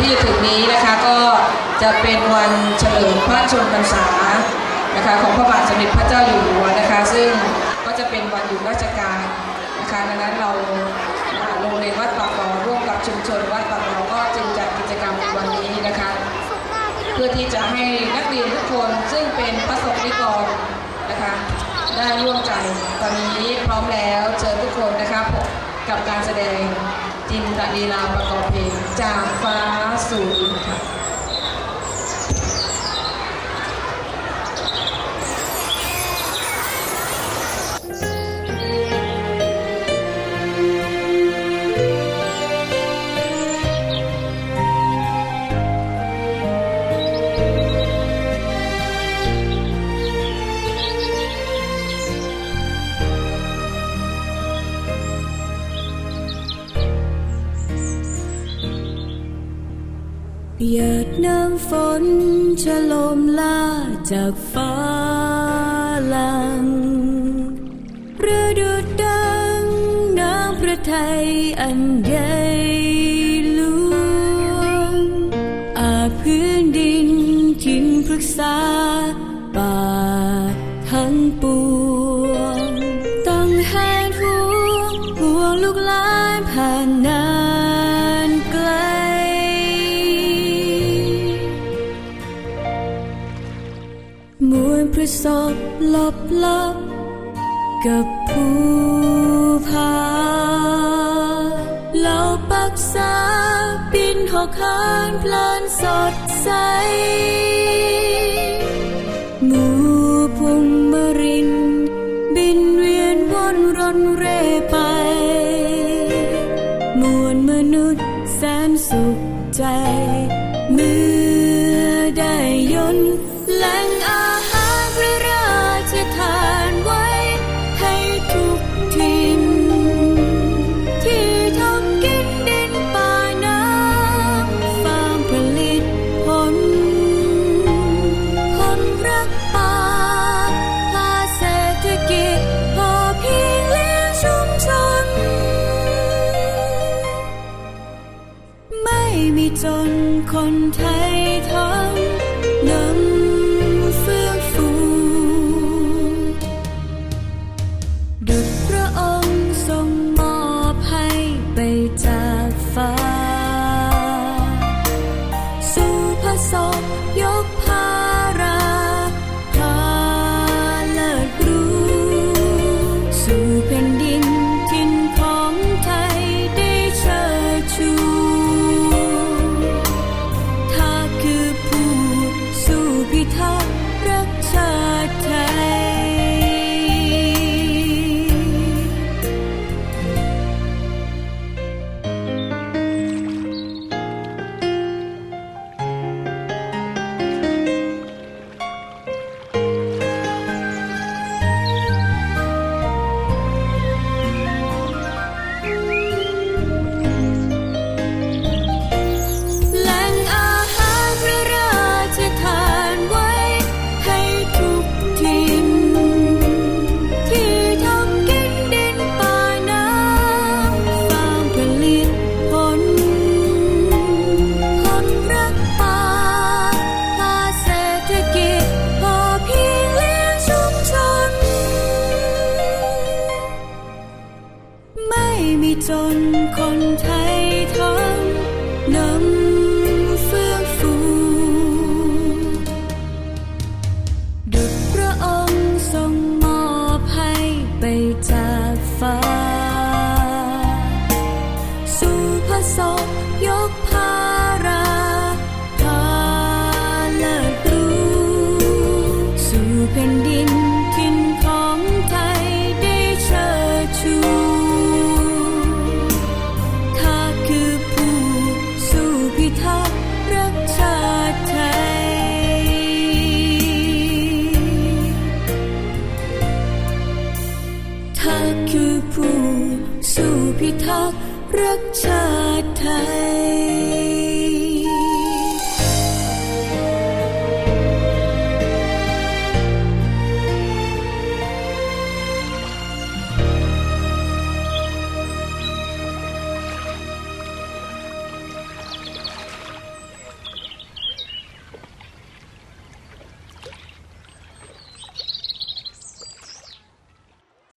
ที่จะถึงนี้นะคะก็จะเป็นวันเฉลิมพระชนมพรรษานะคะของพระบาทสมเด็จพระเจ้าอยู่หัวนะคะ ซึ่งก็จะเป็นวันหยุดราชการนะคะดังนั้นเราโรงเรียนวัดปากบ่อร่วมกับชุมชนวัดปากบ่อก็จึงจัดกิจกรรมในวันนี้นะคะ เพื่อที่จะให้นักเรียนทุกคนซึ่งเป็นพระสงฆ์นิกรนะคะได้ร่วมใจตอนนี้พร้อมแล้วเชิญทุกคนนะคะกับการแสดงจินตลีลาประกอบเพลงจากฟ้า สู่ หยาดน้ำฝนจะลมลาจากฟ้าลังเรือดุดดังน้ำพระไทยอันใหญ่หลวงอาพื้นดินทินพฤกษาป่าทั้งปวง วลพระศพลบลับกับผู้พาเหล่าปักษาบินหอกหานพลานสดใสหมู่พงมริน บินเวียนวนรนเร่ไป มวลมนุษย์แสนสุขใจ เมื่อได้ยนต์ คนไทย จนคนไทยทั้งน้ำเฟื่องฟูดุจพระองค์ทรงมอบให้ไปจากฟ้า สู่พระศพยกพาราพาเลิศรู้สู่แผ่นดิน ทักรักชาติไทย